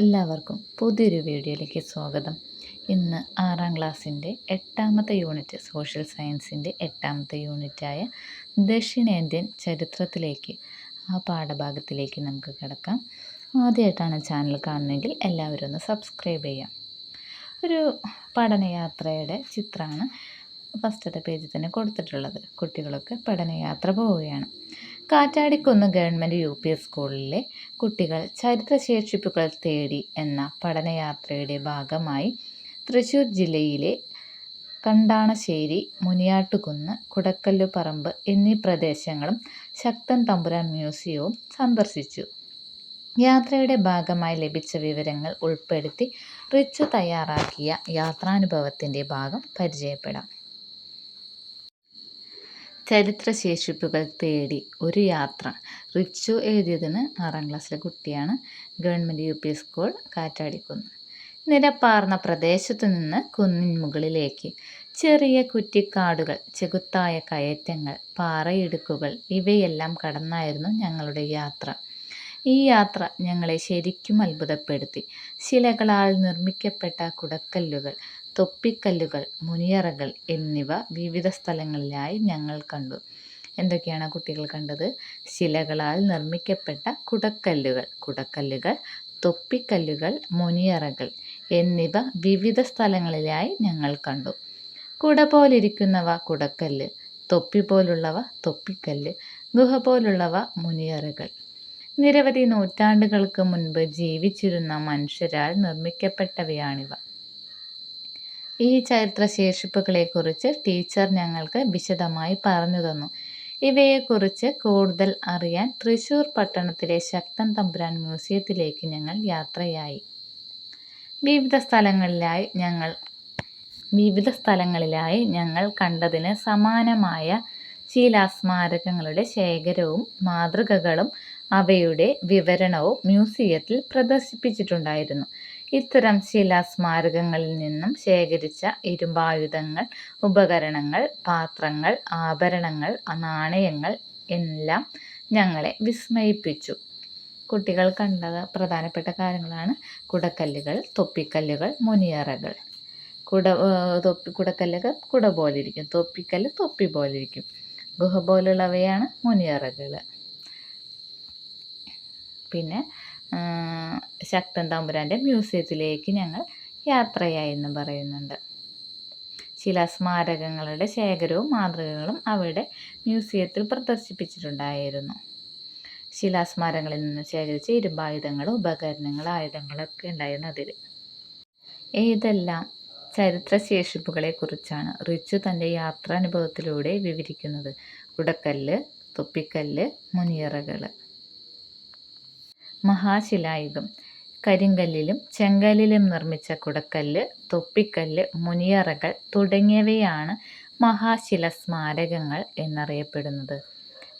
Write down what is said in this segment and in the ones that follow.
എല്ലാവർക്കും പുതിയൊരു വീഡിയോയിലേക്ക് സ്വാഗതം. ഇന്ന് ആറാം ക്ലാസ്സിന്റെ എട്ടാമത്തെ യൂണിറ്റ് സോഷ്യൽ സയൻസിന്റെ എട്ടാമത്തെ യൂണിറ്റായ ദക്ഷിണേന്ത്യൻ ചരിത്രത്തിലേക്ക് ആ പാഠഭാഗത്തിലേക്ക് നമുക്ക് കിടക്കാം. ആദ്യമായിട്ടാണ് ചാനൽ കാണുന്നതെങ്കിൽ എല്ലാവരും ഒന്ന് സബ്സ്ക്രൈബ് ചെയ്യാം. ഒരു പഠനയാത്രയുടെ ചിത്രമാണ് ഫസ്റ്റത്തെ പേജിൽ തന്നെ കൊടുത്തിട്ടുള്ളത്. കുട്ടികളൊക്കെ പഠനയാത്ര പോവുകയാണ്. കാറ്റാടിക്കുന്ന് ഗവൺമെന്റ് യു പി സ്കൂളിലെ കുട്ടികൾ ചരിത്ര ശേഷിപ്പുകൾ തേടി എന്ന പഠനയാത്രയുടെ ഭാഗമായി തൃശ്ശൂർ ജില്ലയിലെ കണ്ടാണശ്ശേരി മുനിയാട്ടുകുന്ന് കുടക്കല്ലുപറമ്പ് എന്നീ പ്രദേശങ്ങളും ശക്തൻ തമ്പുരാൻ മ്യൂസിയവും സന്ദർശിച്ചു. യാത്രയുടെ ഭാഗമായി ലഭിച്ച വിവരങ്ങൾ ഉൾപ്പെടുത്തി റിച്ചു തയ്യാറാക്കിയ യാത്രാനുഭവത്തിന്റെ ഭാഗം പരിചയപ്പെടാം. ചരിത്രശേഷിപ്പുകൾ തേടി ഒരു യാത്ര. റിച്ചു എഴുതിയതിന് ആറാം ക്ലാസ്സിലെ കുട്ടിയാണ്. Government U P school Kattadikkunnu. നിരപ്പാർന്ന പ്രദേശത്തു നിന്ന് കുന്നിൻ മുകളിലേക്ക് ചെറിയ കുറ്റിക്കാടുകൾ ചെകുത്തായ കയറ്റങ്ങൾ പാറയിടുക്കുകൾ ഇവയെല്ലാം കടന്നായിരുന്നു ഞങ്ങളുടെ യാത്ര. ഈ യാത്ര ഞങ്ങളെ ശരിക്കും അത്ഭുതപ്പെടുത്തി. ശിലകളാൽ നിർമ്മിക്കപ്പെട്ട കുടക്കല്ലുകൾ തൊപ്പിക്കല്ലുകൾ മുനിയറകൾ എന്നിവ വിവിധ സ്ഥലങ്ങളിലായി ഞങ്ങൾ കണ്ടു. എന്തൊക്കെയാണ് കുട്ടികൾ കണ്ടത്? ശിലകളാൽ നിർമ്മിക്കപ്പെട്ട കുടക്കല്ലുകൾ കുടക്കല്ലുകൾ തൊപ്പിക്കല്ലുകൾ മുനിയറകൾ എന്നിവ വിവിധ സ്ഥലങ്ങളിലായി ഞങ്ങൾ കണ്ടു. കുട പോലിരിക്കുന്നവ കുടക്കല്ല് തൊപ്പി പോലുള്ളവ തൊപ്പിക്കല്ല് ഗുഹ പോലുള്ളവ മുനിയറകൾ. നിരവധി നൂറ്റാണ്ടുകൾക്ക് മുൻപ് ജീവിച്ചിരുന്ന മനുഷ്യരാൽ നിർമ്മിക്കപ്പെട്ടവയാണിവ. ഈ ചരിത്രശേഷിപ്പുകളെക്കുറിച്ച് ടീച്ചർ ഞങ്ങൾക്ക് വിശദമായി പറഞ്ഞു തന്നു. ഇവയെക്കുറിച്ച് കൂടുതൽ അറിയാൻ തൃശൂർ പട്ടണത്തിലെ ശക്തൻ തമ്പുരാൻ മ്യൂസിയത്തിലേക്ക് ഞങ്ങൾ യാത്രയായി. വിവിധ സ്ഥലങ്ങളിലായി ഞങ്ങൾ വിവിധ സ്ഥലങ്ങളിലായി ഞങ്ങൾ കണ്ടതിന് സമാനമായ ശീലാസ്മാരകങ്ങളുടെ ശേഖരവും മാതൃകകളും അവയുടെ വിവരണവും മ്യൂസിയത്തിൽ പ്രദർശിപ്പിച്ചിട്ടുണ്ടായിരുന്നു. ഇത്തരം ശിലാസ്മാരകങ്ങളിൽ നിന്നും ശേഖരിച്ച ഇരുമ്പായുധങ്ങൾ ഉപകരണങ്ങൾ പാത്രങ്ങൾ ആഭരണങ്ങൾ നാണയങ്ങൾ എല്ലാം ഞങ്ങളെ വിസ്മയിപ്പിച്ചു. കുട്ടികൾ കണ്ട പ്രധാനപ്പെട്ട കാര്യങ്ങളാണ്. കുടക്കല്ലുകൾ തൊപ്പിക്കല്ലുകൾ മുനിയറകൾ. കുട തൊപ്പി കുടക്കല്ലുകൾ കുട പോലിരിക്കും. തൊപ്പിക്കല്ല് തൊപ്പി പോലിരിക്കും. ഗുഹ പോലുള്ളവയാണ് മുനിയറകൾ പിന്നെ ശക്തൻ തമ്പുരാന്റെ മ്യൂസിയത്തിലേക്ക് ഞങ്ങൾ യാത്രയായി എന്ന് പറയുന്നുണ്ട്. ചില സ്മാരകങ്ങളുടെ ശേഖരവും മാതൃകകളും അവിടെ മ്യൂസിയത്തിൽ പ്രദർശിപ്പിച്ചിട്ടുണ്ടായിരുന്നു. ശിലാസ്മാരങ്ങളിൽ നിന്ന് ശേഖരിച്ച ഇരുമ്പായുധങ്ങൾ ഉപകരണങ്ങൾ ആയുധങ്ങളൊക്കെ ഉണ്ടായിരുന്നു അതിൽ. ഏതെല്ലാം ചരിത്രശേഷിപ്പുകളെ കുറിച്ചാണ് റിച്ചു തന്റെ യാത്രാനുഭവത്തിലൂടെ വിവരിക്കുന്നത്? കുടക്കല്ല് തൊപ്പിക്കല്ല് മുനിയറകൾ മഹാശിലായുഗം. കരിങ്കല്ലിലും ചെങ്കല്ലിലും നിർമ്മിച്ച കുടക്കല്ല് തൊപ്പിക്കല്ല് മുനിയറകൾ തുടങ്ങിയവയാണ് മഹാശില സ്മാരകങ്ങൾ എന്നറിയപ്പെടുന്നത്.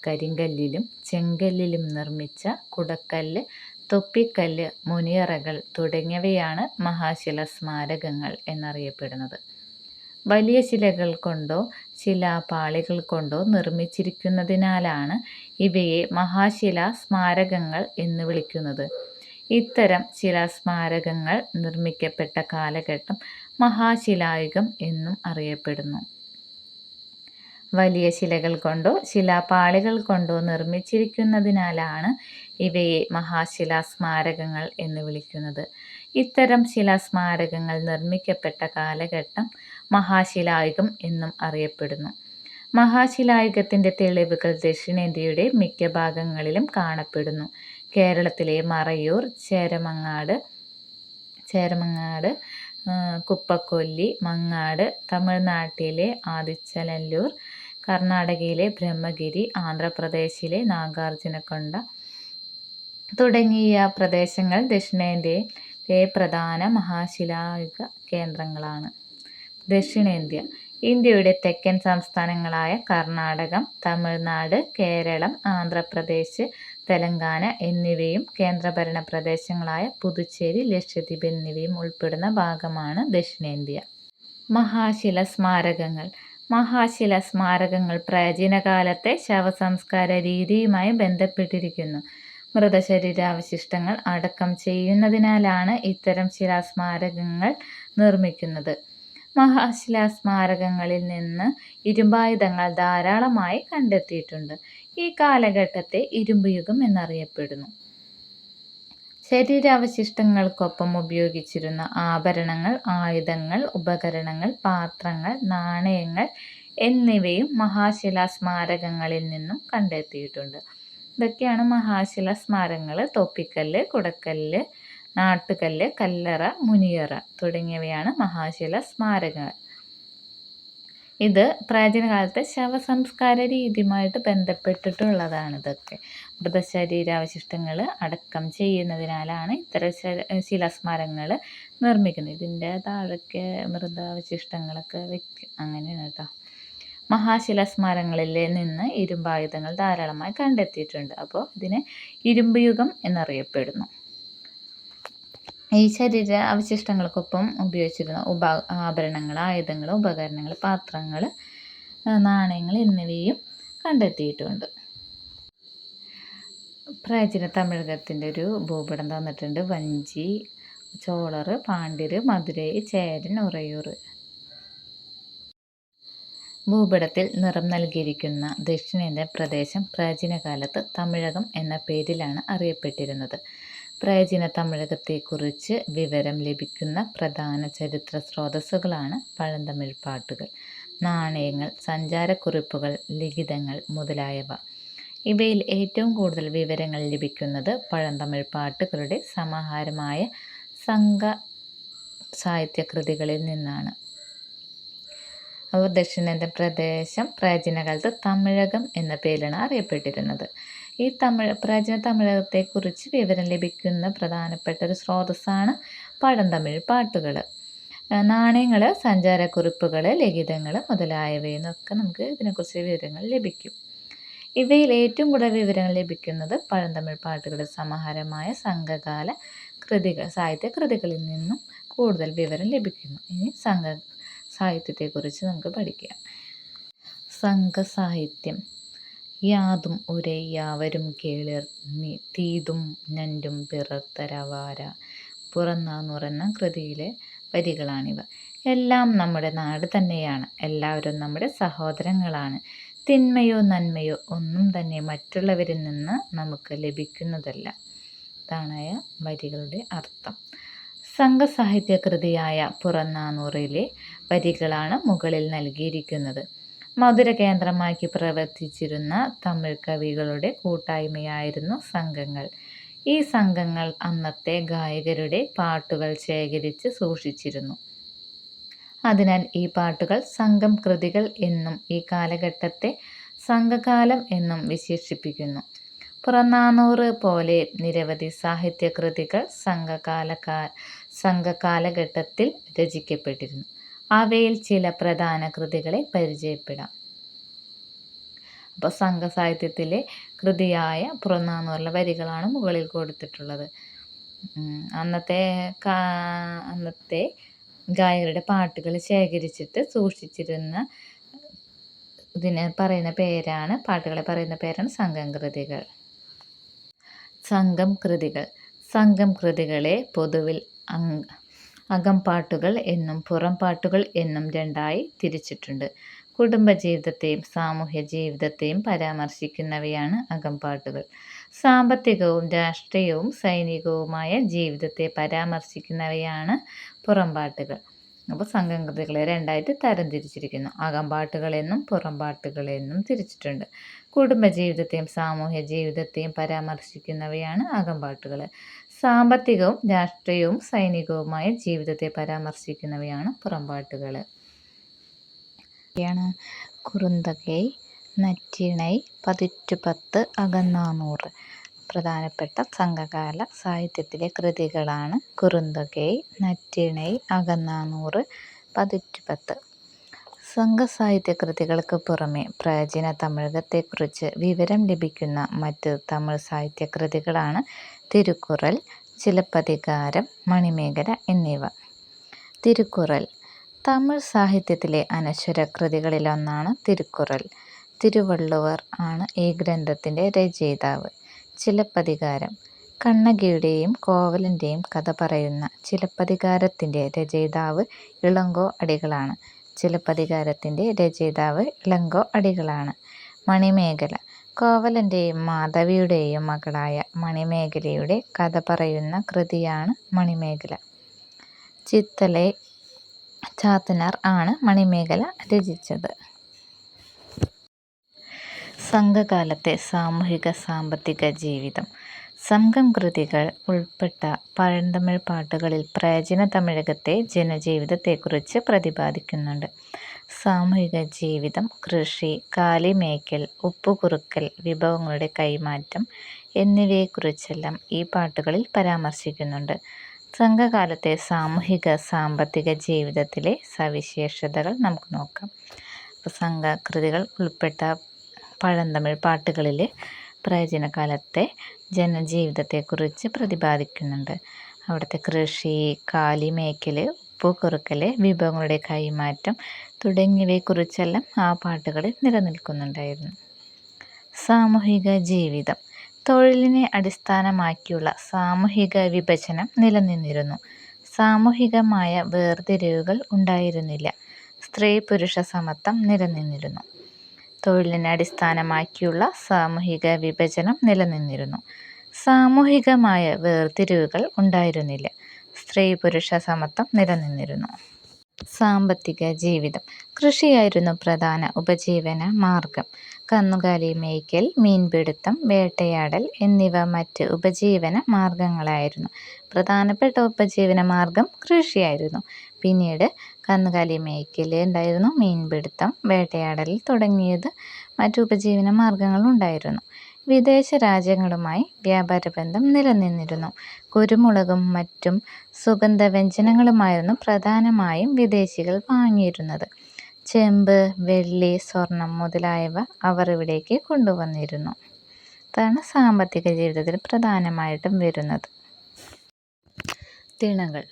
കരിങ്കല്ലിലും ചെങ്കല്ലിലും നിർമ്മിച്ച കുടക്കല്ല് തൊപ്പിക്കല്ല് മുനിയറകൾ തുടങ്ങിയവയാണ് മഹാശില സ്മാരകങ്ങൾ എന്നറിയപ്പെടുന്നത്. വലിയ ശിലകൾ കൊണ്ടോ ശിലാപാളികൾ കൊണ്ടോ നിർമ്മിച്ചിരിക്കുന്നതിനാലാണ് ഇവയെ മഹാശിലാ സ്മാരകങ്ങൾ എന്ന് വിളിക്കുന്നത്. ഇത്തരം ശിലാസ്മാരകങ്ങൾ നിർമ്മിക്കപ്പെട്ട കാലഘട്ടം മഹാശിലായുഗം എന്നും അറിയപ്പെടുന്നു. വലിയ ശിലകൾ കൊണ്ടോ ശിലാപാളികൾ കൊണ്ടോ നിർമ്മിച്ചിരിക്കുന്നതിനാലാണ് ഇവയെ മഹാശിലാ സ്മാരകങ്ങൾ എന്ന് വിളിക്കുന്നത്. ഇത്തരം ശിലാസ്മാരകങ്ങൾ നിർമ്മിക്കപ്പെട്ട കാലഘട്ടം മഹാശിലായുഗം എന്നും അറിയപ്പെടുന്നു. മഹാശിലായുഗത്തിന്റെ തെളിവുകൾ ദക്ഷിണേന്ത്യയുടെ മിക്ക ഭാഗങ്ങളിലും കാണപ്പെടുന്നു. കേരളത്തിലെ മറയൂർ ചേരമങ്ങാട് ചേരമങ്ങാട് കുപ്പക്കൊല്ലി മങ്ങാട് തമിഴ്നാട്ടിലെ ആദിച്ചനല്ലൂർ കർണാടകയിലെ ബ്രഹ്മഗിരി ആന്ധ്രാപ്രദേശിലെ നാഗാർജുനക്കൊണ്ട തുടങ്ങിയ പ്രദേശങ്ങൾ ദക്ഷിണേന്ത്യയിലെ പ്രധാന മഹാശിലായുഗ കേന്ദ്രങ്ങളാണ്. ദക്ഷിണേന്ത്യ ഇന്ത്യയുടെ തെക്കൻ സംസ്ഥാനങ്ങളായ കർണാടകം തമിഴ്നാട് കേരളം ആന്ധ്രാപ്രദേശ് തെലങ്കാന എന്നിവയും കേന്ദ്രഭരണ പ്രദേശങ്ങളായ പുതുച്ചേരി ലക്ഷദ്വീപ് എന്നിവയും ഉൾപ്പെടുന്ന ഭാഗമാണ് ദക്ഷിണേന്ത്യ. മഹാശില സ്മാരകങ്ങൾ. മഹാശില സ്മാരകങ്ങൾ പ്രാചീന കാലത്തെ ശവസംസ്കാര രീതിയുമായി ബന്ധപ്പെട്ടിരിക്കുന്നു. മൃതശരീരാവശിഷ്ടങ്ങൾ അടക്കം ചെയ്യുന്നതിനാലാണ് ഇത്തരം ശിലാസ്മാരകങ്ങൾ നിർമ്മിക്കുന്നത്. മഹാശിലാസ്മാരകങ്ങളിൽ നിന്ന് ഇരുമ്പായുധങ്ങൾ ധാരാളമായി കണ്ടെത്തിയിട്ടുണ്ട്. ഈ കാലഘട്ടത്തെ ഇരുമ്പുയുഗം എന്നറിയപ്പെടുന്നു. ശരീരാവശിഷ്ടങ്ങൾക്കൊപ്പം ഉപയോഗിച്ചിരുന്ന ആഭരണങ്ങൾ ആയുധങ്ങൾ ഉപകരണങ്ങൾ പാത്രങ്ങൾ നാണയങ്ങൾ എന്നിവയും മഹാശിലാ സ്മാരകങ്ങളിൽ നിന്നും കണ്ടെത്തിയിട്ടുണ്ട്. ഇതൊക്കെയാണ് മഹാശില സ്മാരകങ്ങൾ തൊപ്പിക്കല്ല് കുടക്കല്ല് നാട്ടുകല്ല് കല്ലറ മുനിയറ തുടങ്ങിയവയാണ് മഹാശില സ്മാരകങ്ങൾ. ഇത് പ്രാചീന കാലത്തെ ശവസംസ്കാര രീതിയുമായിട്ട് ബന്ധപ്പെട്ടിട്ടുള്ളതാണ് ഇതൊക്കെ. മൃതശരീരാവശിഷ്ടങ്ങൾ അടക്കം ചെയ്യുന്നതിനാലാണ് ഇത്തരം ശിലാസ്മാരങ്ങൾ നിർമ്മിക്കുന്നത്. ഇതിന്റെ താഴൊക്കെ മൃതാവശിഷ്ടങ്ങളൊക്കെ വെക്കും അങ്ങനെയാണ് കേട്ടോ. മഹാശിലാസ്മാരങ്ങളിൽ നിന്ന് ഇരുമ്പായുധങ്ങൾ ധാരാളമായി കണ്ടെത്തിയിട്ടുണ്ട്. അപ്പോൾ ഇതിനെ ഇരുമ്പ് യുഗം എന്നറിയപ്പെടുന്നു. ഈ ശരീര അവശിഷ്ടങ്ങൾക്കൊപ്പം ഉപയോഗിച്ചിരുന്ന ഉപ ആഭരണങ്ങൾ ആയുധങ്ങൾ ഉപകരണങ്ങൾ പാത്രങ്ങൾ നാണയങ്ങൾ എന്നിവയും കണ്ടെത്തിയിട്ടുണ്ട്. പ്രാചീന തമിഴകത്തിന്റെ ഒരു ഭൂപടം തന്നിട്ടുണ്ട്. വഞ്ചി ചോളർ പാണ്ഡ്യർ മധുരൈ ചേരൻ ഉറയൂർ. ഭൂപടത്തിൽ നിറം നൽകിയിരിക്കുന്ന ദക്ഷിണേന്ത്യൻ പ്രദേശം പ്രാചീന കാലത്ത് തമിഴകം എന്ന പേരിലാണ് അറിയപ്പെട്ടിരുന്നത്. പ്രാചീന തമിഴകത്തെക്കുറിച്ച് വിവരം ലഭിക്കുന്ന പ്രധാന ചരിത്ര സ്രോതസ്സുകളാണ് പഴന്തമിഴ് പാട്ടുകൾ നാണയങ്ങൾ സഞ്ചാരക്കുറിപ്പുകൾ ലിഖിതങ്ങൾ മുതലായവ. ഇവയിൽ ഏറ്റവും കൂടുതൽ വിവരങ്ങൾ ലഭിക്കുന്നത് പഴന്തമിഴ് പാട്ടുകളുടെ സമാഹാരമായ സംഘ സാഹിത്യകൃതികളിൽ നിന്നാണ്. അവർ ദക്ഷിണേന്ത്യൻ പ്രദേശം പ്രാചീനകാലത്ത് തമിഴകം എന്ന പേരിലാണ് അറിയപ്പെട്ടിരുന്നത്. ഈ തമിഴ് പ്രാചീന തമിഴകത്തെക്കുറിച്ച് വിവരം ലഭിക്കുന്ന പ്രധാനപ്പെട്ട ഒരു സ്രോതസ്സാണ് പഴന്തമിഴ് പാട്ടുകൾ നാണയങ്ങൾ സഞ്ചാരക്കുറിപ്പുകൾ ലിഖിതങ്ങൾ മുതലായവയിൽ നിന്നൊക്കെ നമുക്ക് ഇതിനെക്കുറിച്ച് വിവരങ്ങൾ ലഭിക്കും. ഇവയിൽ ഏറ്റവും കൂടുതൽ വിവരങ്ങൾ ലഭിക്കുന്നത് പഴന്തമിഴ് പാട്ടുകളുടെ സമാഹാരമായ സംഘകാല കൃതികൾ സാഹിത്യ കൃതികളിൽ നിന്നും കൂടുതൽ വിവരം ലഭിക്കുന്നു. ഇനി സംഘ സാഹിത്യത്തെക്കുറിച്ച് നമുക്ക് പഠിക്കാം. സംഘസാഹിത്യം. യാതും ഒരേ യാവരും കേളിർ തീതും ഞണ്ടും പിറത്തരവാര. പുറന്നാന്നുറന്ന കൃതിയിലെ വരികളാണിവ. എല്ലാം നമ്മുടെ നാട് തന്നെയാണ്. എല്ലാവരും നമ്മുടെ സഹോദരങ്ങളാണ്. തിന്മയോ നന്മയോ ഒന്നും തന്നെ മറ്റുള്ളവരിൽ നിന്ന് നമുക്ക് ലഭിക്കുന്നതല്ല. ഇതാണായ വരികളുടെ അർത്ഥം. സംഘസാഹിത്യ കൃതിയായ പുറന്നാനൂറിലെ വരികളാണ് മുകളിൽ നൽകിയിരിക്കുന്നത്. മധുര കേന്ദ്രമാക്കി പ്രവർത്തിച്ചിരുന്ന തമിഴ് കവികളുടെ കൂട്ടായ്മയായിരുന്നു സംഘങ്ങൾ. ഈ സംഘങ്ങൾ അന്നത്തെ ഗായകരുടെ പാട്ടുകൾ ശേഖരിച്ച് സൂക്ഷിച്ചിരുന്നു. അതിനാൽ ഈ പാട്ടുകൾ സംഘം കൃതികൾ എന്നും ഈ കാലഘട്ടത്തെ സംഘകാലം എന്നും വിശേഷിപ്പിക്കുന്നു. പുറനാനൂറ് പോലെ നിരവധി സാഹിത്യകൃതികൾ സംഘകാല സംഘകാലഘട്ടത്തിൽ രചിക്കപ്പെട്ടിരുന്നു. അവയിൽ ചില പ്രധാന കൃതികളെ പരിചയപ്പെടാം. അപ്പോൾ സംഘസാഹിത്യത്തിലെ കൃതിയായ പുറനാനൂറിലെ വരികളാണ് മുകളിൽ കൊടുത്തിട്ടുള്ളത്. അന്നത്തെ അന്നത്തെ ഗായകരുടെ പാട്ടുകൾ ശേഖരിച്ചിട്ട് സൂക്ഷിച്ചിരുന്ന ഇതിനെ പറയുന്ന പേരാണ് പാട്ടുകളെ പറയുന്ന പേരാണ് സംഘം കൃതികൾ. സംഘം കൃതികൾ. സംഘം കൃതികളെ പൊതുവിൽ അങ് അകംപാട്ടുകൾ എന്നും പുറംപാട്ടുകൾ എന്നും രണ്ടായി തിരിച്ചിട്ടുണ്ട്. കുടുംബജീവിതത്തെയും സാമൂഹ്യ ജീവിതത്തെയും പരാമർശിക്കുന്നവയാണ് അകംപാട്ടുകൾ. സാമ്പത്തികവും രാഷ്ട്രീയവും സൈനികവുമായ ജീവിതത്തെ പരാമർശിക്കുന്നവയാണ് പുറംപാട്ടുകൾ. അപ്പോൾ സംഘംകൃതികളെ രണ്ടായിട്ട് തരംതിരിച്ചിരിക്കുന്നു അകംപാട്ടുകളെന്നും പുറംപാട്ടുകളെന്നും തിരിച്ചിട്ടുണ്ട്. കുടുംബജീവിതത്തെയും സാമൂഹ്യ ജീവിതത്തെയും പരാമർശിക്കുന്നവയാണ് അകമ്പാട്ടുകൾ സാമ്പത്തികവും രാഷ്ട്രീയവും സൈനികവുമായ ജീവിതത്തെ പരാമർശിക്കുന്നവയാണ് പുറംപാട്ടുകൾ കുറുന്തകൈ നറ്റിണൈ പതിറ്റുപത്ത് അകന്നാനൂറ്. പ്രധാനപ്പെട്ട സംഘകാല സാഹിത്യത്തിലെ കൃതികളാണ് കുറുന്തകൈ നറ്റിണൈ അകന്നാനൂറ് പതിറ്റുപത്ത്. സംഘസാഹിത്യ കൃതികൾക്ക് പുറമെ പ്രാചീന തമിഴകത്തെക്കുറിച്ച് വിവരം ലഭിക്കുന്ന മറ്റ് തമിഴ് സാഹിത്യ കൃതികളാണ് തിരുക്കുറൽ ചിലപ്പതികാരം മണിമേഖല എന്നിവ. തിരുക്കുറൽ. തമിഴ് സാഹിത്യത്തിലെ അനശ്വര കൃതികളിലൊന്നാണ് തിരുക്കുറൽ. തിരുവള്ളുവർ ആണ് ഈ ഗ്രന്ഥത്തിന്റെ രചയിതാവ്. ചിലപ്പതികാരം. കണ്ണകിയുടെയും കോവലന്റെയും കഥ പറയുന്ന ചിലപ്പതികാരത്തിന്റെ രചയിതാവ് ഇളങ്കോ അടികളാണ്. ചിലപ്പതികാരത്തിന്റെ രചയിതാവ് ഇളങ്കോ അടികളാണ്. മണിമേഖല കോവലന്റെയും മാധവിയുടെയും മകളായ മണിമേഖലയുടെ കഥ പറയുന്ന കൃതിയാണ് മണിമേഖല. ചിത്തലെ ചാത്തനാർ ആണ് മണിമേഖല രചിച്ചത്. സംഘകാലത്തെ സാമൂഹിക സാമ്പത്തിക ജീവിതം സംഘം കൃതികൾ ഉൾപ്പെട്ട പഴന്തമിഴ് പാട്ടുകളിൽ പ്രാചീന തമിഴകത്തെ ജനജീവിതത്തെക്കുറിച്ച് പ്രതിപാദിക്കുന്നുണ്ട്. സാമൂഹിക ജീവിതം, കൃഷി, കാലിമേക്കൽ ഉപ്പുകുറുക്കൽ, വിഭവങ്ങളുടെ കൈമാറ്റം എന്നിവയെക്കുറിച്ചെല്ലാം ഈ പാട്ടുകളിൽ പരാമർശിക്കുന്നുണ്ട്. സംഘകാലത്തെ സാമൂഹിക സാമ്പത്തിക ജീവിതത്തിലെ സവിശേഷതകൾ നമുക്ക് നോക്കാം. സംഘകൃതികൾ ഉൾപ്പെട്ട പഴന്തമിഴ് പാട്ടുകളിൽ പ്രാചീനകാലത്തെ ജനജീവിതത്തെക്കുറിച്ച് പ്രതിപാദിക്കുന്നുണ്ട്. അവിടുത്തെ കൃഷി, കാലി മേക്കൽ ഉപ്പ് ഉപ്പുകുറുക്കൽ, വിഭവങ്ങളുടെ കൈമാറ്റം തുടങ്ങിയവയെക്കുറിച്ചെല്ലാം ആ പാട്ടുകൾ നിലനിൽക്കുന്നുണ്ടായിരുന്നു. സാമൂഹിക ജീവിതം തൊഴിലിനെ അടിസ്ഥാനമാക്കിയുള്ള സാമൂഹിക വിഭജനം നിലനിന്നിരുന്നു. സാമൂഹികമായ വേർതിരിവുകൾ ഉണ്ടായിരുന്നില്ല. സ്ത്രീ-പുരുഷ സമത്വം നിലനിന്നിരുന്നു. തൊഴിലിനെ അടിസ്ഥാനമാക്കിയുള്ള സാമൂഹിക വിഭജനം നിലനിന്നിരുന്നു. സാമൂഹികമായ വേർതിരിവുകൾ ഉണ്ടായിരുന്നില്ല. സ്ത്രീ-പുരുഷ സമത്വം നിലനിന്നിരുന്നു. സാമ്പത്തിക ജീവിതം കൃഷിയായിരുന്നു പ്രധാന ഉപജീവന മാർഗം. കന്നുകാലി മേയ്ക്കൽ, മീൻപിടുത്തം വേട്ടയാടൽ എന്നിവ മറ്റ് ഉപജീവന മാർഗങ്ങളായിരുന്നു. പ്രധാനപ്പെട്ട ഉപജീവന മാർഗം കൃഷിയായിരുന്നു. പിന്നീട് കന്നുകാലി മേയ്ക്കൽ ഉണ്ടായിരുന്നു. മീൻപിടുത്തം വേട്ടയാടൽ തുടങ്ങിയത് മറ്റു ഉപജീവന മാർഗങ്ങളുണ്ടായിരുന്നു. വിദേശ രാജ്യങ്ങളുമായി വ്യാപാര ബന്ധം നിലനിന്നിരുന്നു. കുരുമുളകും മറ്റും സുഗന്ധവ്യഞ്ജനങ്ങളുമായിരുന്നു പ്രധാനമായും വിദേശികൾ വാങ്ങിയിരുന്നത്. ചെമ്പ്, വെള്ളി, സ്വർണം മുതലായവ അവർ ഇവിടേക്ക് കൊണ്ടുവന്നിരുന്നു. അതാണ് സാമ്പത്തിക ജീവിതത്തിൽ പ്രധാനമായിട്ടും വരുന്നത്. തിണകൾ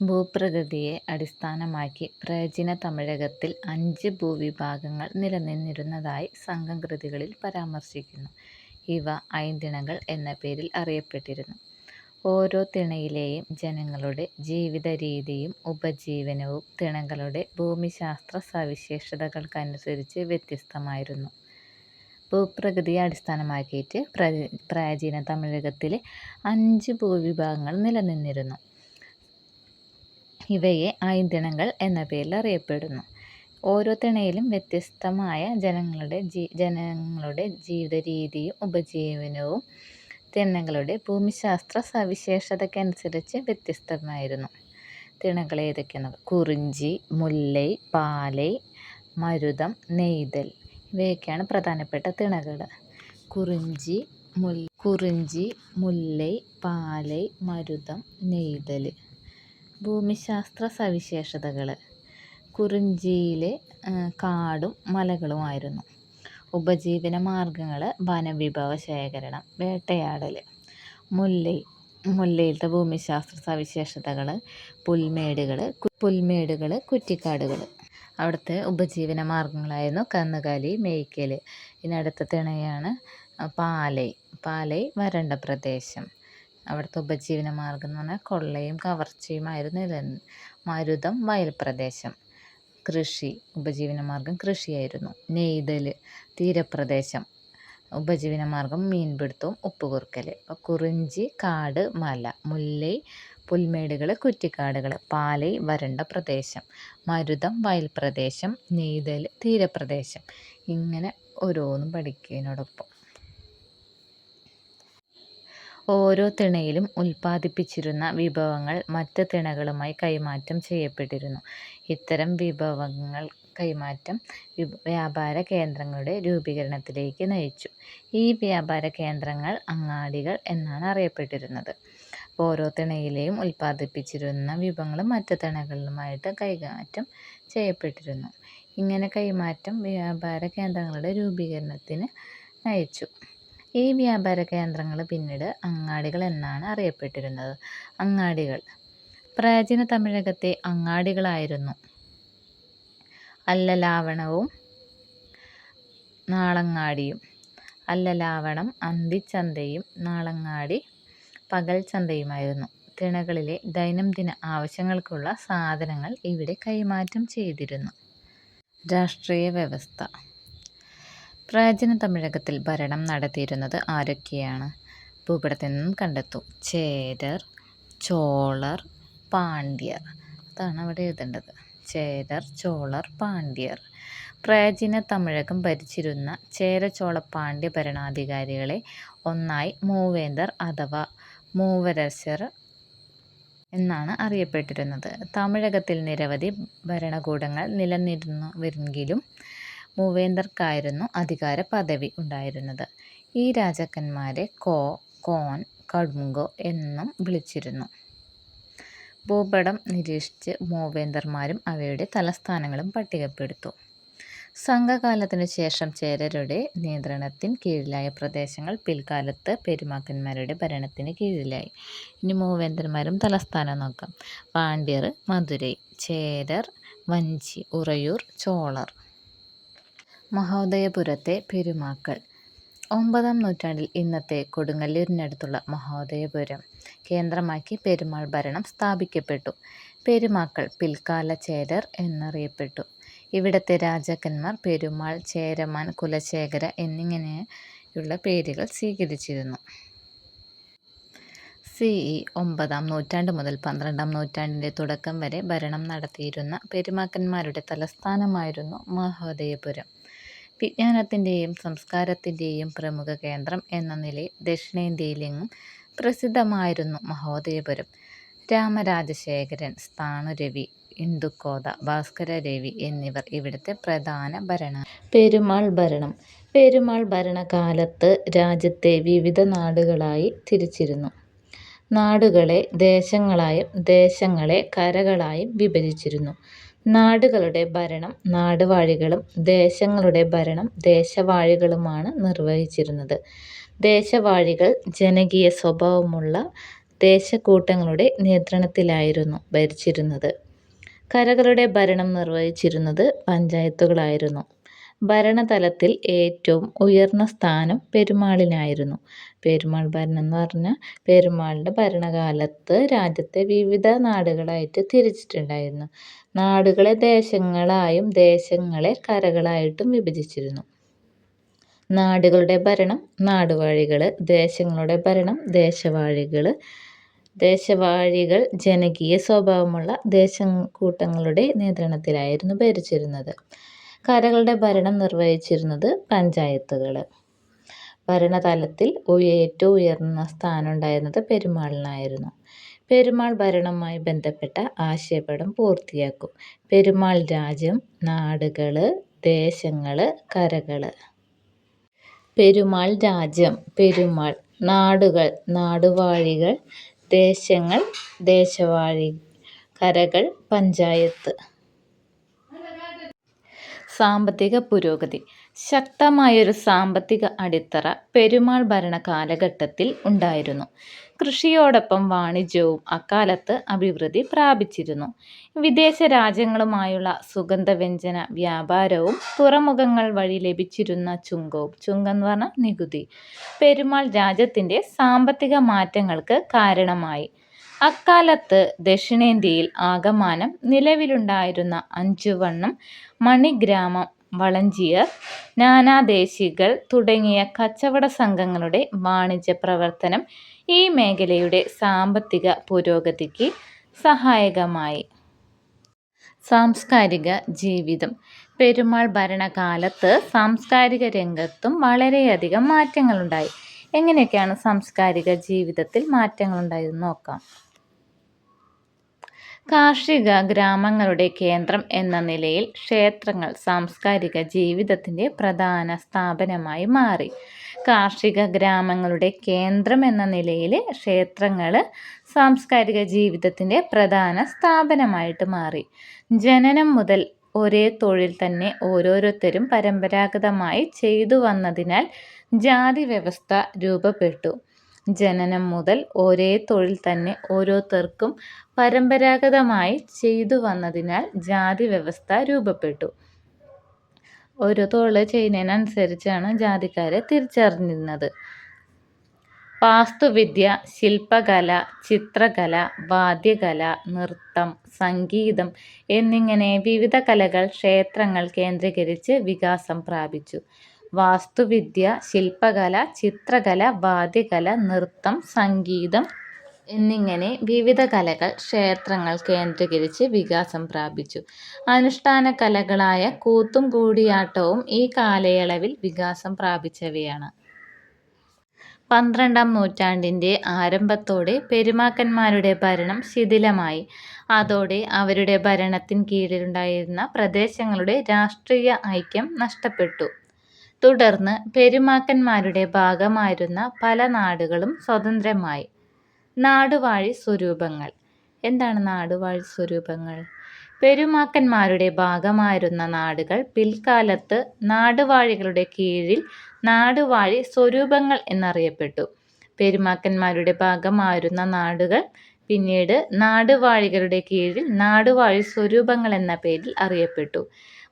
ഭൂപ്രകൃതിയെ അടിസ്ഥാനമാക്കി പ്രാചീന തമിഴകത്തിൽ അഞ്ച് ഭൂവിഭാഗങ്ങൾ നിലനിന്നിരുന്നതായി സംഘം കൃതികളിൽ പരാമർശിക്കുന്നു. ഇവ ഐന്തിണകൾ എന്ന പേരിൽ അറിയപ്പെട്ടിരുന്നു. ഓരോ തിണയിലെയും ജനങ്ങളുടെ ജീവിതരീതിയും ഉപജീവനവും തിണകളുടെ ഭൂമിശാസ്ത്ര സവിശേഷതകൾക്കനുസരിച്ച് വ്യത്യസ്തമായിരുന്നു. ഭൂപ്രകൃതിയെ അടിസ്ഥാനമാക്കിയിട്ട് പ്രാചീന തമിഴകത്തിലെ അഞ്ച് ഭൂവിഭാഗങ്ങൾ നിലനിന്നിരുന്നു. ഇവയെ ഐന്തിണകൾ എന്ന പേരിൽ അറിയപ്പെടുന്നു. ഓരോ തിണയിലും വ്യത്യസ്തമായ ജനങ്ങളുടെ ജനങ്ങളുടെ ജീവിത രീതിയും ഉപജീവനവും തിണകളുടെ ഭൂമിശാസ്ത്ര സവിശേഷതയ്ക്കനുസരിച്ച് വ്യത്യസ്തമായിരുന്നു. തിണകൾ ഏതൊക്കെയാണ് കുറിഞ്ചി, മുല്ലൈ, പാലൈ, മരുതം, നെയ്തൽ ഇവയൊക്കെയാണ് പ്രധാനപ്പെട്ട തിണകൾ. കുറിഞ്ചി, മുൽ കുറിഞ്ചി, മുല്ലൈ, പാലൈ, മരുതം, നെയ്തൽ. ഭൂമിശാസ്ത്ര സവിശേഷതകൾ കുറിഞ്ചിയിലെ കാടും മലകളുമായിരുന്നു. ഉപജീവന മാർഗങ്ങൾ വനവിഭവ ശേഖരണം, വേട്ടയാടൽ. മുല്ലൈ മുല്ലയിലത്തെ ഭൂമിശാസ്ത്ര സവിശേഷതകൾ പുൽമേടുകൾ പുൽമേടുകൾ കുറ്റിക്കാടുകൾ. അവിടുത്തെ ഉപജീവന മാർഗങ്ങളായിരുന്നു കന്നുകാലി മേയ്ക്കൽ. ഇനി അടുത്ത തിണയാണ് പാലൈ. പാലൈ വരണ്ട പ്രദേശം. അവിടുത്തെ ഉപജീവന മാർഗം എന്ന് പറഞ്ഞാൽ കൊള്ളയും കവർച്ചയുമായിരുന്നു മരുതം വയൽപ്രദേശം. കൃഷി ഉപജീവന മാർഗം കൃഷിയായിരുന്നു. നെയ്തൽ തീരപ്രദേശം. ഉപജീവന മാർഗം മീൻപിടുത്തവും ഉപ്പുകുറുക്കൽ. അപ്പോൾ കുറിഞ്ചി കാട് മല. മുല്ലൈ പുൽമേടുകൾ കുറ്റിക്കാടുകൾ. പാലൈ വരണ്ട പ്രദേശം. മരുതം വയൽ പ്രദേശം നെയ്തൽ തീരപ്രദേശം. ഇങ്ങനെ ഓരോന്നും പഠിക്കുന്നതിനോടൊപ്പം ഓരോ തിണയിലും ഉൽപ്പാദിപ്പിച്ചിരുന്ന വിഭവങ്ങൾ മറ്റ് തിണകളുമായി കൈമാറ്റം ചെയ്യപ്പെട്ടിരുന്നു. ഇത്തരം വിഭവങ്ങൾ കൈമാറ്റം വ്യാപാര കേന്ദ്രങ്ങളുടെ രൂപീകരണത്തിലേക്ക് നയിച്ചു. ഈ വ്യാപാര കേന്ദ്രങ്ങൾ അങ്ങാടികൾ എന്നാണ് അറിയപ്പെട്ടിരുന്നത്. ഓരോ തിണയിലെയും ഉൽപ്പാദിപ്പിച്ചിരുന്ന വിഭവങ്ങൾ മറ്റ് തിണകളുമായിട്ട് കൈമാറ്റം ചെയ്യപ്പെട്ടിരുന്നു. ഇങ്ങനെ കൈമാറ്റം വ്യാപാര കേന്ദ്രങ്ങളുടെ രൂപീകരണത്തിന് നയിച്ചു. ഈ വ്യാപാര കേന്ദ്രങ്ങൾ പിന്നീട് അങ്ങാടികൾ എന്നാണ് അറിയപ്പെട്ടിരുന്നത്. അങ്ങാടികൾ പ്രാചീന തമിഴകത്തെ അങ്ങാടികളായിരുന്നു അല്ലലാവണവും നാളങ്ങാടിയും. അല്ലലാവണം അന്തിച്ചന്തയും നാളങ്ങാടി പകൽ ചന്തയുമായിരുന്നു തിണകളിലെ ദൈനംദിന ആവശ്യങ്ങൾക്കുള്ള സാധനങ്ങൾ ഇവിടെ കൈമാറ്റം ചെയ്തിരുന്നു. രാഷ്ട്രീയ വ്യവസ്ഥ പ്രാചീന തമിഴകത്തിൽ ഭരണം നടത്തിയിരുന്നത് ആരൊക്കെയാണ്? ഭൂപടത്തിൽ നിന്നും കണ്ടെത്തും ചേരർ, ചോളർ, പാണ്ഡ്യർ. അതാണ് അവിടെ എഴുതേണ്ടത്. ചേരർ, ചോളർ, പാണ്ഡ്യർ. പ്രാചീന തമിഴകം ഭരിച്ചിരുന്ന ചേര, ചോള, പാണ്ഡ്യ ഭരണാധികാരികളെ ഒന്നായി മൂവേന്ദർ അഥവാ മൂവരസർ എന്നാണ് അറിയപ്പെട്ടിരുന്നത്. തമിഴകത്തിൽ നിരവധി ഭരണകൂടങ്ങൾ നിലനിന്നിരുന്നുവെങ്കിലും അധികാര പദവി ഉണ്ടായിരുന്നത്. ഈ രാജാക്കന്മാരെ കോ, കോൻ, കടുങ്കോ എന്നും വിളിച്ചിരുന്നു. ഭൂപടം നിരീക്ഷിച്ച് മൂവേന്ദർമാരും അവയുടെ തലസ്ഥാനങ്ങളും പട്ടികപ്പെടുത്തു സംഘകാലത്തിനു ശേഷം ചേരരുടെ നിയന്ത്രണത്തിന് കീഴിലായ പ്രദേശങ്ങൾ പിൽക്കാലത്ത് പെരുമാക്കന്മാരുടെ ഭരണത്തിന് കീഴിലായി. ഇനി മൂവേന്ദ്രന്മാരും തലസ്ഥാനം നോക്കാം. പാണ്ഡ്യർ മധുരൈ, ചേരർ വഞ്ചി, ഉറയൂർ, ചോളർ മഹോദയപുരത്തെ പെരുമാക്കൾ. ഒമ്പതാം നൂറ്റാണ്ടിൽ ഇന്നത്തെ കൊടുങ്ങല്ലൂരിനടുത്തുള്ള മഹോദയപുരം കേന്ദ്രമാക്കി പെരുമാൾ ഭരണം സ്ഥാപിക്കപ്പെട്ടു. പെരുമാക്കൾ പിൽക്കാല ചേരർ എന്നറിയപ്പെട്ടു. ഇവിടത്തെ രാജാക്കന്മാർ പെരുമാൾ, ചേരമാൻ, കുലശേഖര എന്നിങ്ങനെയുള്ള പേരുകൾ സ്വീകരിച്ചിരുന്നു. സി. ഇ. ഒമ്പതാം നൂറ്റാണ്ട് മുതൽ പന്ത്രണ്ടാം നൂറ്റാണ്ടിന്റെ തുടക്കം വരെ ഭരണം നടത്തിയിരുന്ന പെരുമാക്കന്മാരുടെ തലസ്ഥാനമായിരുന്നു മഹോദയപുരം. വിജ്ഞാനത്തിന്റെയും സംസ്കാരത്തിന്റെയും പ്രമുഖ കേന്ദ്രം എന്ന നിലയിൽ ദക്ഷിണേന്ത്യയിലെങ്ങും പ്രസിദ്ധമായിരുന്നു മഹോദയപുരം. രാമരാജശേഖരൻ, സ്ഥാണുരവി, ഇന്ദുക്കോത, ഭാസ്കര രവി എന്നിവർ ഇവിടുത്തെ പ്രധാന ഭരണ പെരുമാൾ ഭരണം പെരുമാൾ ഭരണകാലത്ത് രാജ്യത്തെ വിവിധ നാടുകളായി തിരിച്ചിരുന്നു. നാടുകളെ ദേശങ്ങളായും ദേശങ്ങളെ കരകളായും വിഭജിച്ചിരുന്നു. നാടുകളുടെ ഭരണം നാടുവാഴികളും ദേശങ്ങളുടെ ഭരണം ദേശവാഴികളുമാണ് നിർവഹിച്ചിരുന്നത്. ദേശവാഴികൾ ജനകീയ സ്വഭാവമുള്ള ദേശകൂട്ടങ്ങളുടെ നിയന്ത്രണത്തിലായിരുന്നു ഭരിച്ചിരുന്നത്. കരകളുടെ ഭരണം നിർവഹിച്ചിരുന്നത് പഞ്ചായത്തുകളായിരുന്നു. ഭരണതലത്തിൽ ഏറ്റവും ഉയർന്ന സ്ഥാനം പെരുമാളിനായിരുന്നു. പെരുമാൾ ഭരണം എന്ന് പറഞ്ഞാൽ പെരുമാളിന്റെ ഭരണകാലത്ത് രാജ്യത്തെ വിവിധ നാടുകളായിട്ട് തിരിച്ചിട്ടുണ്ടായിരുന്നു. നാടുകളെ ദേശങ്ങളായും ദേശങ്ങളെ കരകളായിട്ടും വിഭജിച്ചിരുന്നു. നാടുകളുടെ ഭരണം നാടുവാഴികൾ ദേശങ്ങളുടെ ഭരണം ദേശവാഴികൾ ദേശവാഴികൾ ജനകീയ സ്വഭാവമുള്ള ദേശക്കൂട്ടങ്ങളുടെ നിയന്ത്രണത്തിലായിരുന്നു ഭരിച്ചിരുന്നത്. കരകളുടെ ഭരണം നിർവഹിച്ചിരുന്നത് പഞ്ചായത്തുകൾ ഭരണതലത്തിൽ ഏറ്റവും ഉയർന്ന സ്ഥാനം ഉണ്ടായിരുന്നത് പെരുമാളിനായിരുന്നു. പെരുമാൾ ഭരണവുമായി ബന്ധപ്പെട്ട ആശയപടം പൂർത്തിയാക്കും. പെരുമാൾ രാജ്യം നാടുകൾ ദേശങ്ങൾ കരകൾ പെരുമാൾ രാജ്യം പെരുമാൾ നാടുകൾ നാടുവാഴികൾ ദേശങ്ങൾ ദേശവാഴി കരകൾ പഞ്ചായത്ത്. സാമ്പത്തിക പുരോഗതി. ശക്തമായൊരു സാമ്പത്തിക അടിത്തറ പെരുമാൾ ഭരണ കാലഘട്ടത്തിൽ ഉണ്ടായിരുന്നു. കൃഷിയോടൊപ്പം വാണിജ്യവും അക്കാലത്ത് അഭിവൃദ്ധി പ്രാപിച്ചിരുന്നു. വിദേശ രാജ്യങ്ങളുമായുള്ള സുഗന്ധവ്യഞ്ജന വ്യാപാരവും തുറമുഖങ്ങൾ വഴി ലഭിച്ചിരുന്ന ചുങ്കവും ചുങ്കം എന്ന് പറഞ്ഞ നികുതി പെരുമാൾ രാജ്യത്തിന്റെ സാമ്പത്തിക മാറ്റങ്ങൾക്ക് കാരണമായി. അക്കാലത്ത് ദക്ഷിണേന്ത്യയിൽ ആകമാനം നിലവിലുണ്ടായിരുന്ന അഞ്ചുവണ്ണം മണിഗ്രാമം വളഞ്ചിയർ നാനാദേശികൾ തുടങ്ങിയ കച്ചവട സംഘങ്ങളുടെ വാണിജ്യ പ്രവർത്തനം ഈ മേഖലയുടെ സാമ്പത്തിക പുരോഗതിക്ക് സഹായകമായി. സാംസ്കാരിക ജീവിതം പെരുമാൾ ഭരണകാലത്ത് സാംസ്കാരിക രംഗത്തും വളരെയധികം മാറ്റങ്ങളുണ്ടായി. എങ്ങനെയൊക്കെയാണ് സാംസ്കാരിക ജീവിതത്തിൽ മാറ്റങ്ങളുണ്ടായതെന്ന് നോക്കാം. കാർഷിക ഗ്രാമങ്ങളുടെ കേന്ദ്രം എന്ന നിലയിൽ ക്ഷേത്രങ്ങൾ സാംസ്കാരിക ജീവിതത്തിന്റെ പ്രധാന സ്ഥാപനമായി മാറി. കാർഷിക ഗ്രാമങ്ങളുടെ കേന്ദ്രം എന്ന നിലയിൽ ക്ഷേത്രങ്ങൾ സാംസ്കാരിക ജീവിതത്തിന്റെ പ്രധാന സ്ഥാപനമായിട്ട് മാറി. ജനനം മുതൽ ഒരേ തൊഴിൽ തന്നെ ഓരോരുത്തരും പരമ്പരാഗതമായി ചെയ്തു വന്നതിനാൽ ജാതി വ്യവസ്ഥ രൂപപ്പെട്ടു. ജനനം മുതൽ ഒരേ തൊഴിൽ തന്നെ ഓരോരുത്തർക്കും പരമ്പരാഗതമായി ചെയ്തു വന്നതിനാൽ ജാതി വ്യവസ്ഥ രൂപപ്പെട്ടു. ഓരോ തൊഴിൽ ചെയ്യുന്നതിനനുസരിച്ചാണ് ജാതിക്കാരെ തിരിച്ചറിഞ്ഞിരുന്നത് വാസ്തുവിദ്യ ശില്പകല ചിത്രകല വാദ്യകല നൃത്തം സംഗീതം എന്നിങ്ങനെ വിവിധ കലകൾ ക്ഷേത്രങ്ങൾ കേന്ദ്രീകരിച്ച് വികാസം പ്രാപിച്ചു വാസ്തുവിദ്യ ശില്പകല ചിത്രകല വാദ്യകല നൃത്തം സംഗീതം എന്നിങ്ങനെ വിവിധ കലകൾ ക്ഷേത്രങ്ങൾ കേന്ദ്രീകരിച്ച് വികാസം പ്രാപിച്ചു. അനുഷ്ഠാന കലകളായ കൂത്തും കൂടിയാട്ടവും ഈ കാലയളവിൽ വികാസം പ്രാപിച്ചവയാണ്. പന്ത്രണ്ടാം നൂറ്റാണ്ടിന്റെ ആരംഭത്തോടെ പെരുമാക്കന്മാരുടെ ഭരണം ശിഥിലമായി. അതോടെ അവരുടെ ഭരണത്തിന് കീഴിലുണ്ടായിരുന്ന പ്രദേശങ്ങളുടെ രാഷ്ട്രീയ ഐക്യം നഷ്ടപ്പെട്ടു. തുടർന്ന് പെരുമാക്കന്മാരുടെ ഭാഗമായിരുന്ന പല നാടുകളും സ്വതന്ത്രമായി. നാടുവാഴി സ്വരൂപങ്ങൾ. എന്താണ് നാടുവാഴി സ്വരൂപങ്ങൾ? പെരുമാക്കന്മാരുടെ ഭാഗമായിരുന്ന നാടുകൾ പിൽക്കാലത്ത് നാടുവാഴികളുടെ കീഴിൽ നാടുവാഴി സ്വരൂപങ്ങൾ എന്നറിയപ്പെട്ടു. പെരുമാക്കന്മാരുടെ ഭാഗമായിരുന്ന നാടുകൾ പിന്നീട് നാടുവാഴികളുടെ കീഴിൽ നാടുവാഴി സ്വരൂപങ്ങൾ എന്ന പേരിൽ അറിയപ്പെട്ടു.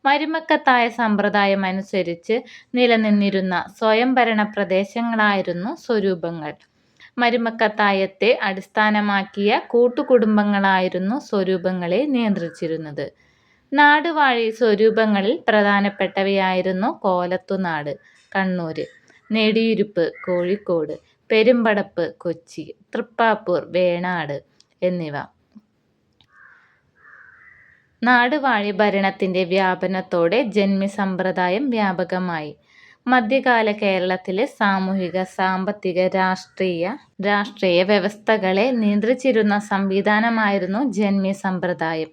മരുമക്കത്തായ സമ്പ്രദായം അനുസരിച്ച് നിലനിന്നിരുന്ന സ്വയംഭരണ പ്രദേശങ്ങളായിരുന്നു സ്വരൂപങ്ങൾ. മരുമക്കത്തായത്തെ അടിസ്ഥാനമാക്കിയ കൂട്ടുകുടുംബങ്ങളായിരുന്നു സ്വരൂപങ്ങളെ നിയന്ത്രിച്ചിരുന്നത്. നാടുവാഴി സ്വരൂപങ്ങളിൽ പ്രധാനപ്പെട്ടവയായിരുന്നു കോലത്തുനാട് കണ്ണൂർ നെടിയിരുപ്പ് കോഴിക്കോട് പെരുമ്പടപ്പ് കൊച്ചി തൃപ്പാപ്പൂർ വേണാട് എന്നിവ. നാടുവാഴി ഭരണത്തിന്റെ വ്യാപനത്തോടെ ജന്മി സമ്പ്രദായം വ്യാപകമായി. മധ്യകാല കേരളത്തിലെ സാമൂഹിക സാമ്പത്തിക രാഷ്ട്രീയ രാഷ്ട്രീയ വ്യവസ്ഥകളെ നിയന്ത്രിച്ചിരുന്ന സംവിധാനമായിരുന്നു ജന്മി സമ്പ്രദായം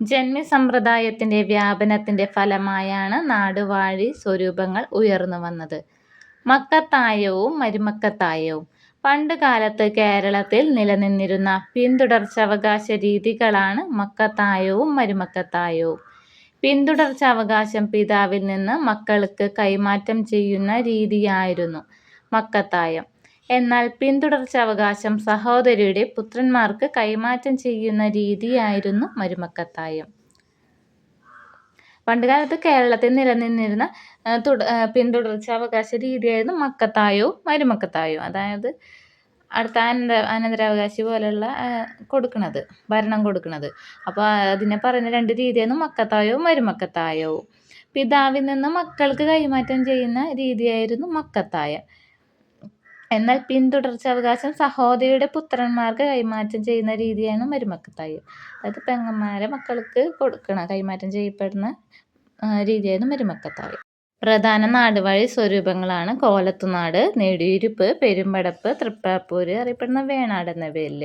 ജന്മി സമ്പ്രദായത്തിന്റെ വ്യാപനത്തിന്റെ ഫലമായാണ് നാടുവാഴി സ്വരൂപങ്ങൾ ഉയർന്നു വന്നത് മക്കത്തായവും മരുമക്കത്തായവും. പണ്ട് കാലത്ത് കേരളത്തിൽ നിലനിന്നിരുന്ന പിന്തുടർച്ചാവകാശ രീതികളാണ് മക്കത്തായവും മരുമക്കത്തായവും. പിന്തുടർച്ചാവകാശം പിതാവിൽ നിന്ന് മക്കൾക്ക് കൈമാറ്റം ചെയ്യുന്ന രീതിയായിരുന്നു മക്കത്തായം. എന്നാൽ പിന്തുടർച്ചാവകാശം സഹോദരിയുടെ പുത്രന്മാർക്ക് കൈമാറ്റം ചെയ്യുന്ന രീതിയായിരുന്നു മരുമക്കത്തായം. പണ്ടുകാലത്ത് കേരളത്തിൽ നിലനിന്നിരുന്ന തുട പിന്തുടർച്ച അവകാശ രീതിയായിരുന്നു മക്കത്തായവും മരുമക്കത്തായവും. അതായത് അടുത്ത അനന്ത അനന്തരാവകാശി പോലെയുള്ള കൊടുക്കുന്നത് ഭരണം കൊടുക്കുന്നത് അപ്പോൾ അതിനെ പറയുന്ന രണ്ട് രീതിയായിരുന്നു മക്കത്തായവും മരുമക്കത്തായവും. പിതാവിൽ നിന്ന് മക്കൾക്ക് കൈമാറ്റം ചെയ്യുന്ന രീതിയായിരുന്നു മക്കത്തായം. എന്നാൽ പിന്തുടർച്ചാവകാശം സഹോദരിയുടെ പുത്രന്മാർക്ക് കൈമാറ്റം ചെയ്യുന്ന രീതിയാണ് മരുമക്കത്തായം. അതായത് പെങ്ങന്മാരെ മക്കൾക്ക് കൊടുക്കണ കൈമാറ്റം ചെയ്യപ്പെടുന്ന രീതിയാണ് മരുമക്കത്തായം. പ്രധാന നാടുവാഴി സ്വരൂപങ്ങളാണ് കോലത്തുനാട് നെടിയിരുപ്പ് പെരുമ്പടപ്പ് തൃപ്പാപ്പൂര് അറിയപ്പെടുന്ന വേണാട് എന്ന പേരിൽ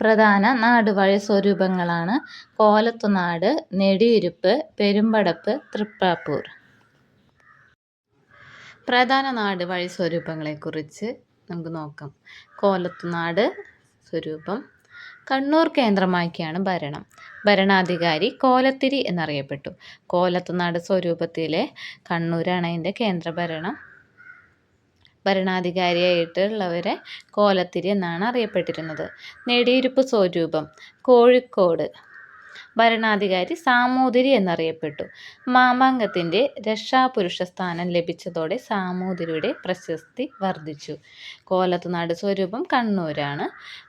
പ്രധാന നാടുവാഴി സ്വരൂപങ്ങളാണ് കോലത്തുനാട് നെടിയിരുപ്പ് പെരുമ്പടപ്പ് തൃപ്പാപ്പൂർ പ്രധാന നാട് നാടുവാഴി സ്വരൂപങ്ങളെക്കുറിച്ച് നമുക്ക് നോക്കാം. കോലത്തുനാട് സ്വരൂപം. കണ്ണൂർ കേന്ദ്രമാക്കിയാണ് ഭരണം. ഭരണാധികാരി കോലത്തിരി എന്നറിയപ്പെട്ടു. കോലത്തുനാട് സ്വരൂപത്തിലെ കണ്ണൂരാണ് അതിന്റെ കേന്ദ്രഭരണം. ഭരണാധികാരിയായിട്ടുള്ളവരെ കോലത്തിരി എന്നാണ് അറിയപ്പെട്ടിരുന്നത്. നെടിയിരുപ്പ് സ്വരൂപം. കോഴിക്കോട്. ഭരണാധികാരി സാമൂതിരി എന്നറിയപ്പെട്ടു. മാമാങ്കത്തിന്റെ രക്ഷാപുരുഷ സ്ഥാനം ലഭിച്ചതോടെ സാമൂതിരിയുടെ പ്രശസ്തി വർദ്ധിച്ചു. കോലത്തുനാട് സ്വരൂപം കണ്ണൂരാണ്.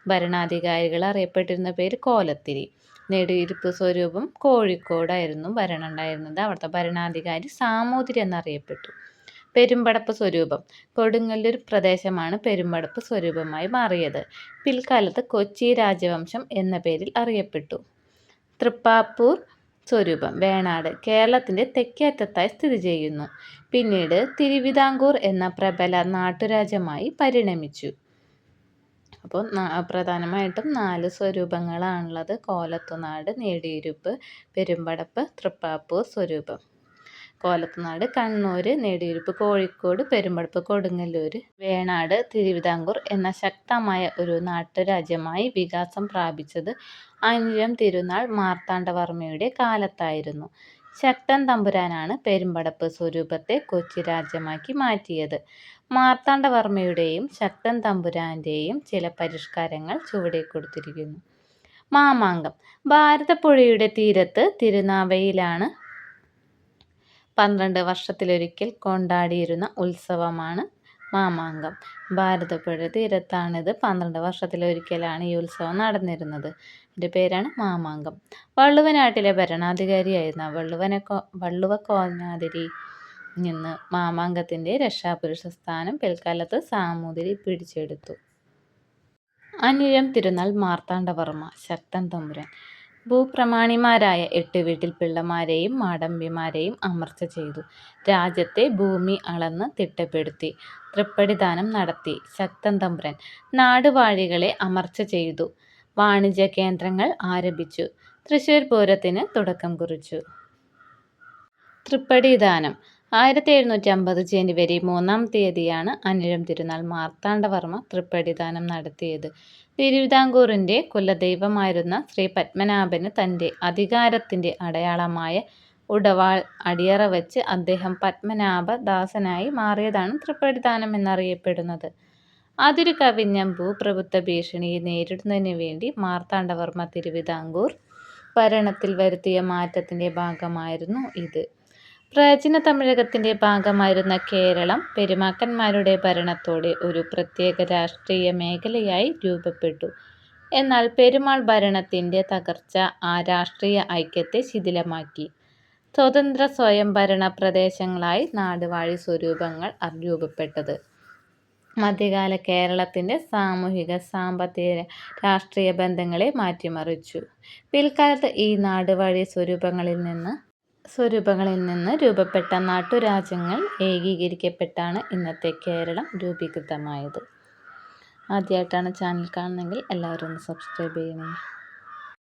ഭരണാധികാരികൾ അറിയപ്പെട്ടിരുന്ന പേര് കോലത്തിരി. നെടിയിരുപ്പ് സ്വരൂപം കോഴിക്കോടായിരുന്നു ഭരണം ഉണ്ടായിരുന്നത് അവിടുത്തെ ഭരണാധികാരി സാമൂതിരി എന്നറിയപ്പെട്ടു. പെരുമ്പടപ്പ് സ്വരൂപം. കൊടുങ്ങല്ലൂർ പ്രദേശമാണ് പെരുമ്പടപ്പ് സ്വരൂപമായി മാറിയത്. പിൽക്കാലത്ത് കൊച്ചി രാജവംശം എന്ന പേരിൽ അറിയപ്പെട്ടു. തൃപ്പാപ്പൂർ സ്വരൂപം വേണാട് കേരളത്തിന്റെ തെക്കേറ്റത്തായി സ്ഥിതി ചെയ്യുന്നു. പിന്നീട് തിരുവിതാംകൂർ എന്ന പ്രബല നാട്ടുരാജ്യമായി പരിണമിച്ചു. അപ്പോൾ പ്രധാനമായിട്ടും നാല് സ്വരൂപങ്ങളാണുള്ളത്. കോലത്തുനാട് നേടിയിരുപ്പ് പെരുമ്പടപ്പ് തൃപ്പാപ്പൂർ സ്വരൂപം. കോലത്തുനാട് കണ്ണൂർ നെടിയിരുപ്പ് കോഴിക്കോട് പെരുമ്പടപ്പ് കൊടുങ്ങല്ലൂർ വേണാട് തിരുവിതാംകൂർ എന്ന ശക്തമായ ഒരു നാട്ടുരാജ്യമായി വികാസം പ്രാപിച്ചത് അഞ്ചം തിരുനാൾ മാർത്താണ്ഡവർമ്മയുടെ കാലത്തായിരുന്നു. ശക്തൻ തമ്പുരാനാണ് പെരുമ്പടപ്പ് സ്വരൂപത്തെ കൊച്ചി രാജ്യമാക്കി മാറ്റിയത്. മാർത്താണ്ഡവർമ്മയുടെയും ശക്തൻ തമ്പുരാന്റെയും ചില പരിഷ്കാരങ്ങൾ ചുവടെ കൊടുത്തിരിക്കുന്നു. മാമാങ്കം. ഭാരതപ്പുഴയുടെ തീരത്ത് തിരുനാവയിലാണ് പന്ത്രണ്ട് വർഷത്തിലൊരിക്കൽ കൊണ്ടാടിയിരുന്ന ഉത്സവമാണ് മാമാങ്കം. ഭാരതപ്പുഴ തീരത്താണിത്. പന്ത്രണ്ട് വർഷത്തിലൊരിക്കലാണ് ഈ ഉത്സവം നടന്നിരുന്നത്. ഇതിന്റെ പേരാണ് മാമാങ്കം. വള്ളുവനാട്ടിലെ ഭരണാധികാരിയായിരുന്ന വള്ളുവനക്കോ വള്ളുവ കോഞ്ഞാതിരി നിന്ന് മാമാങ്കത്തിന്റെ രക്ഷാപുരുഷ സ്ഥാനം പിൽക്കാലത്ത് സാമൂതിരി പിടിച്ചെടുത്തു. അനിഴം തിരുനാൾ മാർത്താണ്ഡവർമ്മ ശക്തൻ തമ്പുരാൻ. ഭൂപ്രമാണിമാരായ എട്ട് വീട്ടിൽ പിള്ളമാരെയും മാടമ്പിമാരെയും അമർച്ച ചെയ്തു. രാജ്യത്തെ ഭൂമി അളന്ന് തിട്ടപ്പെടുത്തി. തൃപ്പടിദാനം നടത്തി. ശക്തൻ തമ്പ്രൻ നാടുവാഴികളെ അമർച്ച ചെയ്തു. വാണിജ്യ കേന്ദ്രങ്ങൾ ആരംഭിച്ചു. തൃശ്ശൂർ പൂരത്തിന് തുടക്കം കുറിച്ചു. തൃപ്പടിദാനം. ആയിരത്തി എഴുന്നൂറ്റി അമ്പത് ജനുവരി മൂന്നാം തീയതിയാണ് അനിഴം തിരുനാൾ മാർത്താണ്ഡവർമ്മ തൃപ്പടിദാനം നടത്തിയത്. തിരുവിതാംകൂറിന്റെ കുലദൈവമായിരുന്ന ശ്രീ പത്മനാഭന് തന്റെ അധികാരത്തിന്റെ അടയാളമായ ഉടവാൾ അടിയറ വെച്ച് അദ്ദേഹം പത്മനാഭദാസനായി മാറിയതാണ് തൃപ്പടിദാനം എന്നറിയപ്പെടുന്നത്. അതിരു കവിഞ്ഞ ഭൂപ്രഭുത്വ ഭീഷണിയെ നേരിടുന്നതിന് വേണ്ടി മാർത്താണ്ഡവർമ്മ തിരുവിതാംകൂർ ഭരണത്തിൽ വരുത്തിയ മാറ്റത്തിന്റെ ഭാഗമായിരുന്നു ഇത്. പ്രാചീന തമിഴകത്തിന്റെ ഭാഗമായിരുന്ന കേരളം പെരുമാക്കന്മാരുടെ ഭരണത്തോടെ ഒരു പ്രത്യേക രാഷ്ട്രീയ മേഖലയായി രൂപപ്പെട്ടു. എന്നാൽ പെരുമാൾ ഭരണത്തിന്റെ തകർച്ച ആ രാഷ്ട്രീയ ഐക്യത്തെ ശിഥിലമാക്കി. സ്വതന്ത്ര സ്വയംഭരണ പ്രദേശങ്ങളായി നാടുവാഴി സ്വരൂപങ്ങൾ രൂപപ്പെട്ടത്. മധ്യകാല കേരളത്തിന്റെ സാമൂഹിക സാമ്പത്തിക രാഷ്ട്രീയ ബന്ധങ്ങളെ മാറ്റിമറിച്ചു. പിൽക്കാലത്ത് ഈ നാടുവാഴി സ്വരൂപങ്ങളിൽ നിന്ന് സ്വരൂപങ്ങളിൽ നിന്ന് രൂപപ്പെട്ട നാട്ടുരാജ്യങ്ങൾ ഏകീകരിക്കപ്പെട്ടാണ് ഇന്നത്തെ കേരളം രൂപീകൃതമായത്. ആദ്യമായിട്ടാണ് ചാനൽ കാണുന്നതെങ്കിൽ എല്ലാവരും ഒന്ന് സബ്സ്ക്രൈബ് ചെയ്യണേ.